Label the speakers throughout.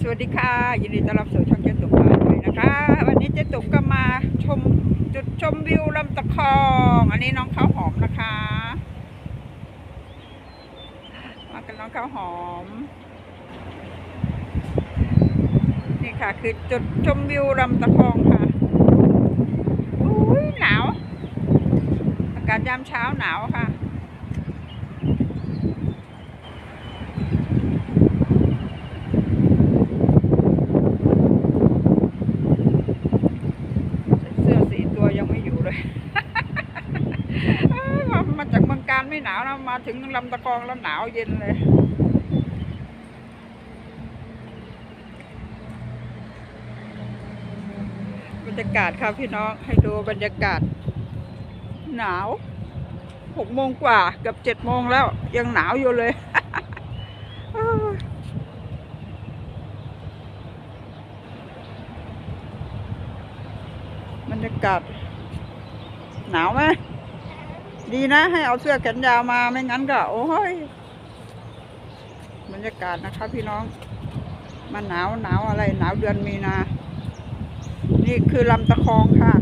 Speaker 1: สวัสดีค่ะ ยินดีต้อนรับสู่ช่องเจ๊ตุ่มพาด้วยนะคะ วันนี้เจ๊ตุ่มก็มาชมจุดชมวิวลำตะคอง อันนี้น้องข้าวหอมนะคะมากันน้องข้าวหอม นี่ค่ะคือจุดชมวิวลำตะคองค่ะอุ้ยหนาว อากาศยามเช้าหนาวค่ะ เสื้อสีตัวยังไม่อยู่เลยเอ้ยมามาจากเมืองการไม่หนาวนะมาถึงลำตะกองแล้วหนาวเย็นเลยบรรยากาศค่ะพี่น้องให้ดูบรรยากาศ หนาวหกโมงกว่ากือบเจ็ดโมงแล้ว ยังหนาวอยู่เลยบรรยากาศ หนาวไหมดีนะ ให้เอาเสื้อแขนยาวมาไม่งั้นก็ โอ้ยบรรยากาศนะคะพี่น้อง มันหนาวหนาวอะไร หนาวเดือนมีนา นี่คือลำตะคองค่ะ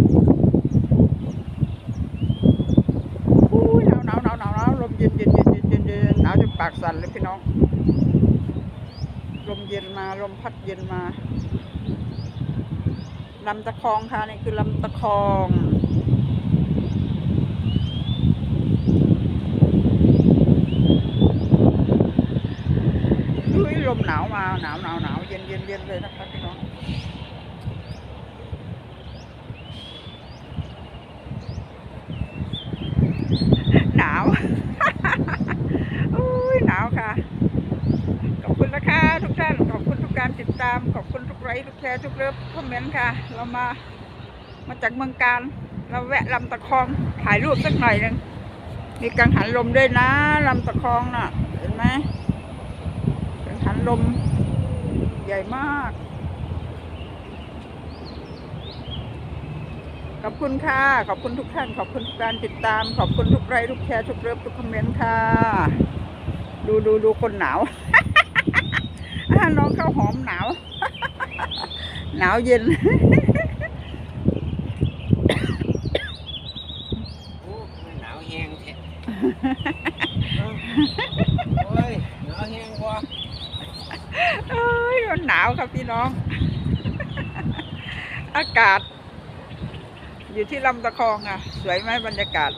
Speaker 1: อู้ยหนาวหนาวหนาวหนาวหนาวลมเย็นเย็นเย็นเย็นเย็นเย็นหนาวจนปากสั่นเลยพี่น้อง ลมเย็นมาลมพัดเย็นมาลำตะคองค่ะนี่คือลำตะคอง ลมหนาวมาหนาวหนาวหนาวเย็นเย็นเย็นเลยนะคะพี่น้องหนาวอุ้ยหนาวค่ะ ขอบคุณนะคะทุกท่านขอบคุณทุกการติดตาม ขอบคุณทุกไลค์ทุกแชร์ทุกเลิฟคอมเมนต์ค่ะ เรามามาจากเมืองการเราแวะลำตะคองถ่ายรูปสักหน่อยหนึ่งมีกังหันลมด้วยนะลำตะคองน่ะ เห็นไหม หันลมใหญ่มาก ขอบคุณค่ะ ขอบคุณทุกท่าน ขอบคุณทุกการติดตาม ขอบคุณทุกไลค์ทุกแชร์ทุกเลิฟทุกคอมเมนต์ค่ะ ดูดูดูคนหนาวน้องข้าวหอมหนาว หนาวเย็น
Speaker 2: โอ้หนาวแห้งแท้โอ้ยหนาวแห้งกว่า
Speaker 1: เอ้ยมัน หนาวครับพี่น้อง อากาศ อยู่ที่ลำตะคองอะ สวยไหมบรรยากาศ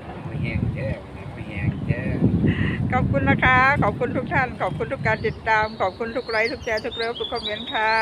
Speaker 2: หนาวแห้งแท้หนาวแห้งแท้
Speaker 1: ขอบคุณนะคะ ขอบคุณทุกท่าน ขอบคุณทุกการติดตาม ขอบคุณทุกไลค์ทุกแชร์ทุกเลิฟทุกคอมเมนต์ค่ะ